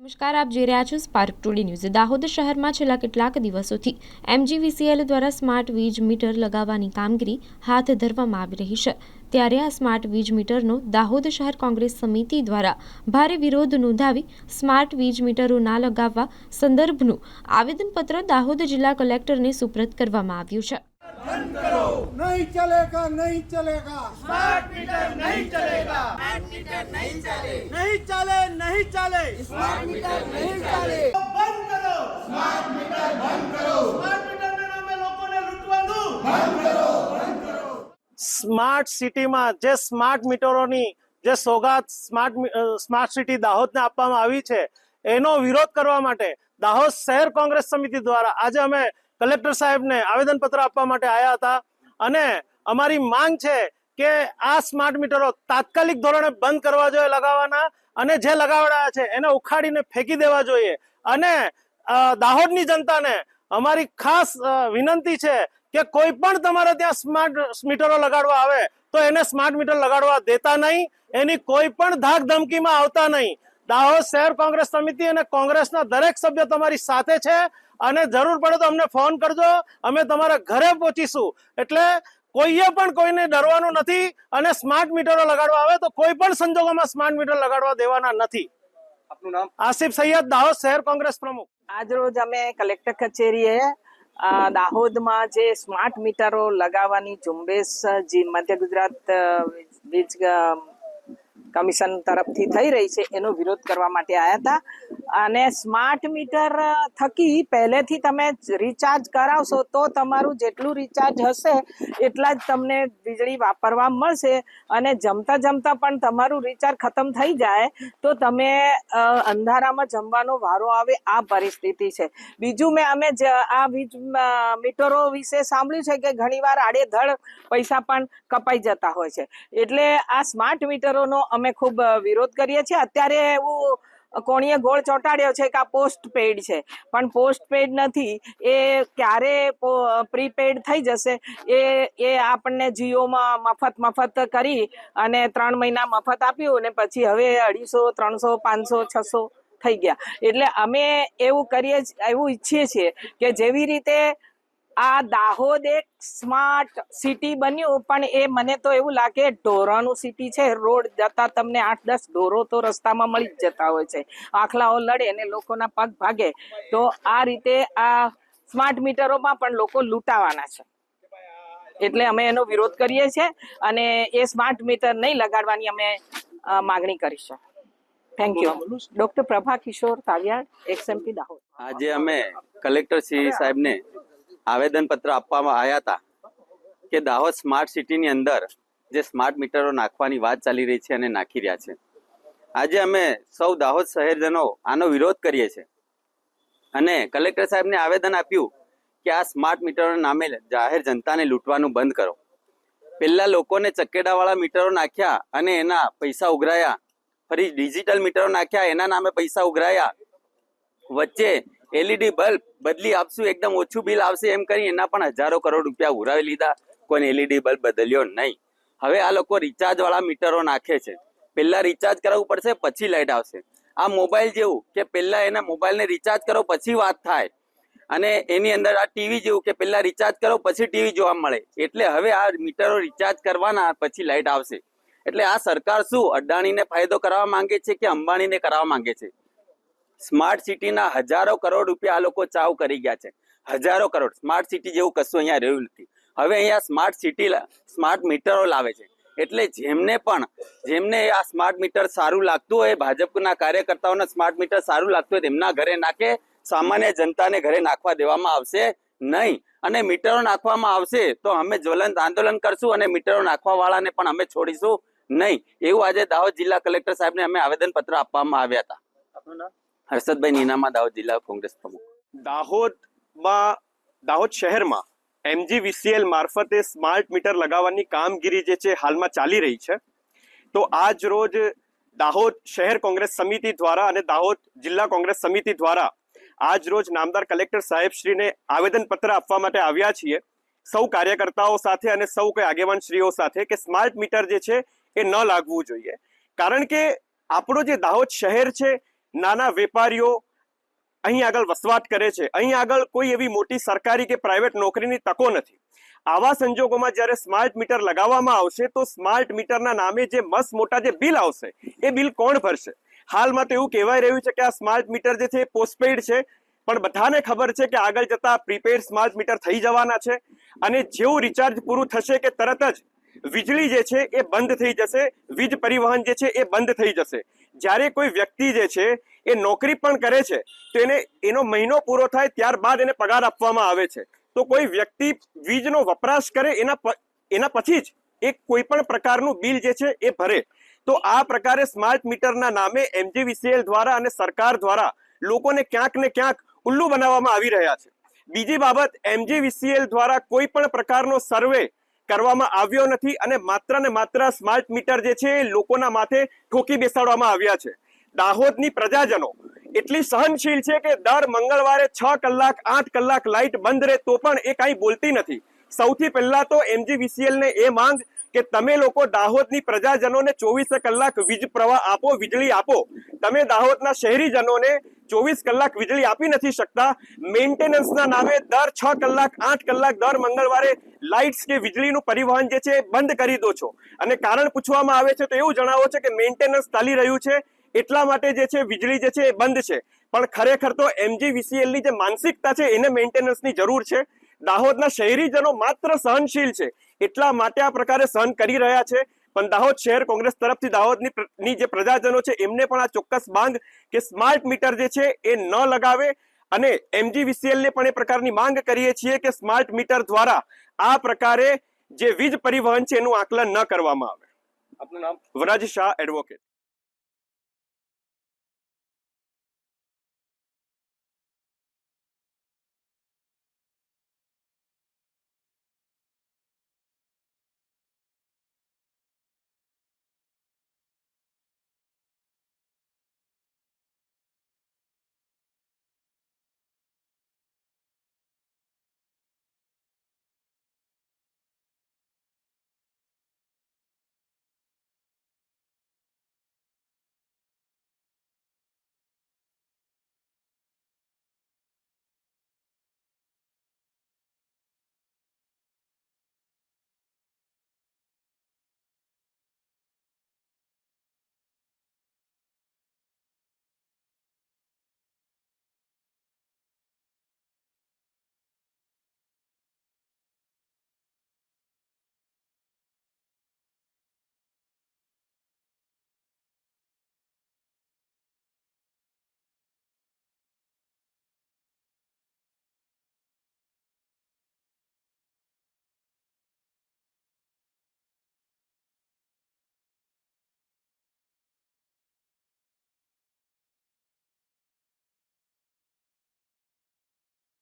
નમસ્કાર, આપ જોઈ રહ્યા છો સ્પાર્ક ટુડી ન્યૂઝ દાહોદ શહેરમાં છેલ્લા કેટલાક દિવસોથી એમજીવીસીએલ દ્વારા સ્માર્ટ વીજ મીટર લગાવવાની કામગીરી હાથ ધરવામાં આવી રહી છે. ત્યારે આ સ્માર્ટ વીજ મીટરનો દાહોદ શહેર કોંગ્રેસ સમિતિ દ્વારા ભારે વિરોધ નોંધાવી સ્માર્ટ વીજ મીટરો ના લગાવવા સંદર્ભનું આવેદનપત્ર દાહોદ જિલ્લા કલેક્ટરને સુપ્રત કરવામાં આવ્યું છે. नहीं चलेगा नहीं चलेगा स्मार्ट मीटर नहीं चलेगा नहीं चले नहीं चले स्मार्ट मीटर नहीं चले બંધ કરો સ્માર્ટ મીટર બંધ કરો સ્માર્ટ મીટરના નામે લોકોને લૂંટવાનું સ્માર્ટ સિટીમાં જે સ્માર્ટ મીટરોની જે સોગાત સ્માર્ટ મી- અ, સ્માર્ટ સિટી દાહોદને આપવામાં આવી છે એનો વિરોધ કરવા માટે દાહોદ શહેર કોંગ્રેસ સમિતિ દ્વારા આજે અમે કલેક્ટર સાહેબને આવેદનપત્ર આપવા માટે આવ્યા હતા. અને અમારી માંગ છે કે આ સ્માર્ટ મીટરો તાત્કાલિક ધોરણે બંધ કરવા જોઈએ લગાવવાના અને જે લગાવડાયા છે એને ઉખાડીને ફેંકી દેવા જોઈએ. અને દાહોદની જનતાને અમારી ખાસ વિનંતી છે કે કોઈ પણ તમારે ત્યાં સ્માર્ટ મીટરો લગાડવા આવે તો એને સ્માર્ટ મીટર લગાડવા દેતા નહીં. એની કોઈ પણ ધાક ધમકીમાં આવતા નહીં. દાહોદ શહેર કોંગ્રેસ સમિતિ અને કોંગ્રેસના દરેક સભ્ય તમારી સાથે છે અને જરૂર પડે તો અમને ફોન કરજો. અમે તમારા ઘરે પહોંચીશું. એટલે કોઈએ પણ કોઈને ડરવાનું નથી અને સ્માર્ટ મીટરો લગાડવા આવે તો કોઈ પણ સંજોગોમાં સ્માર્ટ મીટર લગાડવા દેવાના નથી. આપનું નામ? આસિફ સૈયદ દાહોદ શહેર કોંગ્રેસ પ્રમુખ. આજરોજ અમે કલેક્ટર કચેરીએ દાહોદમાં જે સ્માર્ટ મીટરો લગાવવાની ઝુંબેશ જે મધ્ય ગુજરાત વીજ કમિશન તરફથી થઈ રહી છે, એનો વિરોધ કરવા માટે આવ્યા હતા. અને સ્માર્ટ મીટર થકી પહેલેથી તમે રિચાર્જ કરાવશો તો તમારું જેટલું રિચાર્જ હશે એટલા જ તમને વીજળી વાપરવા મળશે. અને જમતા જમતા પણ તમારું રિચાર્જ ખતમ થઈ જાય તો તમે અંધારામાં જમવાનો વારો આવે આ પરિસ્થિતિ છે. બીજું મેં અમે જ, આ વીજ મીટરો વિશે સાંભળ્યું છે કે ઘણીવાર આડેધડ પૈસા પણ કપાઈ જતા હોય છે. એટલે આ સ્માર્ટ મીટરોનો અમે ખૂબ વિરોધ કરીએ છીએ. અત્યારે એવું કોણીએ ગોળ ચોંટાડ્યો છે કે આ પોસ્ટ પેડ છે. પણ પોસ્ટ પેડ નથી. એ ક્યારે પ્રીપેડ થઈ જશે એ એ આપણને જીઓમાં મફત મફત કરી અને ત્રણ મહિના મફત આપ્યું અને પછી હવે અઢીસો, ત્રણસો, પાંચસો, છસો થઈ ગયા. એટલે અમે એવું કરીએ એવું ઈચ્છીએ છીએ કે જેવી રીતે આ દાહોદ એક સ્માર્ટ સિટી બન્યું, પણ એ મને તો એવું લાગે ઢોરાનું સિટી છે. રોડ જતા તમને આઠ દસ ઢોરો તો રસ્તામાં મળી જ જતા હોય છે. આખલાઓ લડે અને લોકોના પગ ભાગે. તો આ રીતે આ સ્માર્ટ મીટરોમાં પણ લોકો લૂંટાવાના છે. એટલે અમે એનો વિરોધ કરીએ છીએ અને એ સ્માર્ટ મીટર નહીં લગાડવાની અમે માગણી કરીશું thank you doctor Prabha Kishor Taviyad ex MP Dahod. આજે અમે કલેક્ટર શ્રી સાહેબને આવેદન પત્ર આપવામાં આવ્યા હતા કે દાહોદ સ્માર્ટ સિટીની અંદર જે સ્માર્ટ મીટરો નાખવાની વાત ચાલી રહી છે અને નાખી રહ્યા છે. આજે અમે સૌ દાહોદ શહેરજનો આનો વિરોધ કરીએ છીએ. અને કલેક્ટર સાહેબને આવેદન આપ્યું કે આ સ્માર્ટ મીટરોના નામે જાહેર જનતાને લૂંટવાનું બંધ કરો. પહેલા લોકોને ચકેડાવાળા મીટરો નાખ્યા અને એના પૈસા ઉઘરાયા. ફરી ડિજિટલ મીટરો નાખ્યા, એના નામે પૈસા ઉઘરાયા. વચ્ચે એલઈડી બલ્બ બદલી આપશું, એકદમ ઓછું બિલ આવશે એમ કરી એના પણ હજારો કરોડ રૂપિયા ઉરાવી લીધા કોઈ એલઈડી બલ્બ બદલ્યો નહીં. હવે આ લોકો રિચાર્જ વાળા મીટરો નાખે છે. પહેલા રિચાર્જ કરાવવું પડશે, પછી લાઇટ આવશે. આ મોબાઈલ જેવું કે પહેલા એના મોબાઈલને રિચાર્જ કરો પછી વાત થાય. અને એની અંદર આ ટીવી જેવું કે પહેલા રિચાર્જ કરો પછી ટીવી જોવા મળે. એટલે હવે આ મીટરો રિચાર્જ કરવાના, પછી લાઇટ આવશે. એટલે આ સરકાર શું અડાણીને ફાયદો કરાવવા માંગે છે કે અંબાણીને કરાવવા માંગે છે? સ્માર્ટ સિટીના હજારો કરોડ રૂપિયા આ લોકો ચાવ કરી ગયા છે. હજારો કરોડ. સ્માર્ટ સિટી જેવું કશું અહીંયા રહ્યું નથી. હવે અહીંયા સ્માર્ટ સિટી સ્માર્ટ મીટરો લાવે છે. એટલે જેમને પણ, જેમને આ સ્માર્ટ મીટર સારું લાગતું હોય, ભાજપના કાર્યકર્તાઓને સ્માર્ટ મીટર સારું લાગતું હોય, તેમના ઘરે નાખે, સામાન્ય જનતાને ઘરે નાખવા દેવામાં આવશે નહીં. અને મીટરો નાખવામાં આવશે તો અમે જ્વલંત આંદોલન કરશું અને મીટરો નાખવા વાળાને પણ અમે છોડીશું નહીં. એવું આજે દાહોદ જિલ્લા કલેક્ટર સાહેબને અમે આવેદનપત્ર આપવામાં આવ્યા હતા. હર્ષદભાઈ નીનામા દાહોદ જિલ્લા કોંગ્રેસ પ્રમુખ. દાહોદમાં, દાહોદ શહેરમાં એમજીવીસીએલ મારફતે સ્માર્ટ મીટર લગાવવાની કામગીરી જે છે હાલમાં ચાલી રહી છે. તો આજ રોજ દાહોદ શહેર કોંગ્રેસ સમિતિ દ્વારા અને દાહોદ જિલ્લા કોંગ્રેસ સમિતિ દ્વારા આજ રોજ નામદાર કલેક્ટર સાહેબ શ્રીને આવેદન પત્ર આપવા માટે આવ્યા છીએ. સૌ કાર્યકર્તાઓ સાથે અને સૌ કોઈ આગેવાન શ્રીઓ સાથે કે સ્માર્ટ મીટર જે છે એ ન લાગવું જોઈએ. કારણ કે આપણો જે દાહોદ શહેર છે નાના વેપારીઓ અહીં આગળ વસવાટ કરે છે. અહીં આગળ કોઈ એવી મોટી સરકારી કે પ્રાઇવેટ નોકરીની તકો નથી. આવા સંજોગોમાં જ્યારે સ્માર્ટ મીટર લગાવવામાં આવશે, તો સ્માર્ટ મીટરના નામે જે મસ્ત મોટા જે બિલ આવશે, એ બિલ કોણ ભરશે? હાલમાં તો એવું કહેવાય રહ્યું છે કે આ સ્માર્ટ મીટર જે છે એ પોસ્ટપેડ છે, પણ બધાને ખબર છે કે આગળ જતા પ્રીપેડ સ્માર્ટ મીટર થઈ જવાના છે અને જેવું રિચાર્જ પૂરું થશે કે તરત જ વીજળી જે છે એ બંધ થઈ જશે, વીજ પરિવહન જે છે એ બંધ થઈ જશે. જ્યારે કોઈ વ્યક્તિ જે છે એ નોકરી પણ કરે છે, તો એને, એનો મહિનો પૂરો થાય ત્યારબાદ એને પગાર આપવામાં આવે છે. તો કોઈ વ્યક્તિ વીજનો વપરાશ કરે એના એના પછી જ એ કોઈ પણ પ્રકારનું બિલ જે છે એ ભરે. તો આ પ્રકારે સ્માર્ટ મીટરના નામે એમજીવીસીએલ દ્વારા અને સરકાર દ્વારા લોકોને ક્યાંક ને ક્યાંક ઉલ્લુ બનાવવામાં આવી રહ્યા છે. બીજી બાબત, એમજીવીસીએલ દ્વારા કોઈ પણ પ્રકારનો સર્વે કરવામાં આવ્યો નથી અને માત્ર ને માત્ર સ્માર્ટ મીટર જે છે લોકોના માથે ઠોકી બેસાડવામાં આવ્યા છે. દાહોદની પ્રજાજનો એટલી સહનશીલ છે કે દર મંગળવારે છ કલાક, આઠ કલાક લાઇટ બંધ રહે તો પણ એ કાંઈ બોલતી નથી. સૌથી પહેલા તો એમજીવીસીએલ ને એ માંગ કે તમે લોકો દાહોદની પ્રજાજનોને ચોવીસે કલાક વીજ પ્રવાહ આપો, વીજળી આપો. તમે દાહોદના શહેરીજનોને ચોવીસ કલાક વીજળી આપી નથી શકતા. મેન્ટેનન્સના નામે દર છ કલાક, આઠ કલાક દર મંગળવારે લાઇટ્સ કે વીજળીનું પરિવહન જે છે બંધ કરી દો છો. અને કારણ પૂછવામાં આવે છે તો એવું જણાવો છે કે મેન્ટેનન્સ ચાલી રહ્યું છે, એટલા માટે જે છે વીજળી જે છે એ બંધ છે. પણ ખરેખર તો એમજીવીસીએલની જે માનસિકતા છે એને મેન્ટેનન્સની જરૂર છે. દાહોદના શહેરીજનો માત્ર સહનશીલ છે. એટલા માટે આ પ્રકારે સહન કરી રહ્યા છે. પણ દાહોદ શહેર કોંગ્રેસ તરફથી દાહોદની જે પ્રજાજનો છે એમને પણ આ ચોક્કસ માંગ કે સ્માર્ટ મીટર જે છે એ ન લગાવે. અને એમજીવીસીએલ ને પણ એ પ્રકારની માંગ કરીએ છીએ કે સ્માર્ટ મીટર દ્વારા આ પ્રકારે જે વીજ પરિવહન છે એનું આકલન ન કરવામાં આવે. આપનું નામ? વરાજ શાહ એડવોકેટ.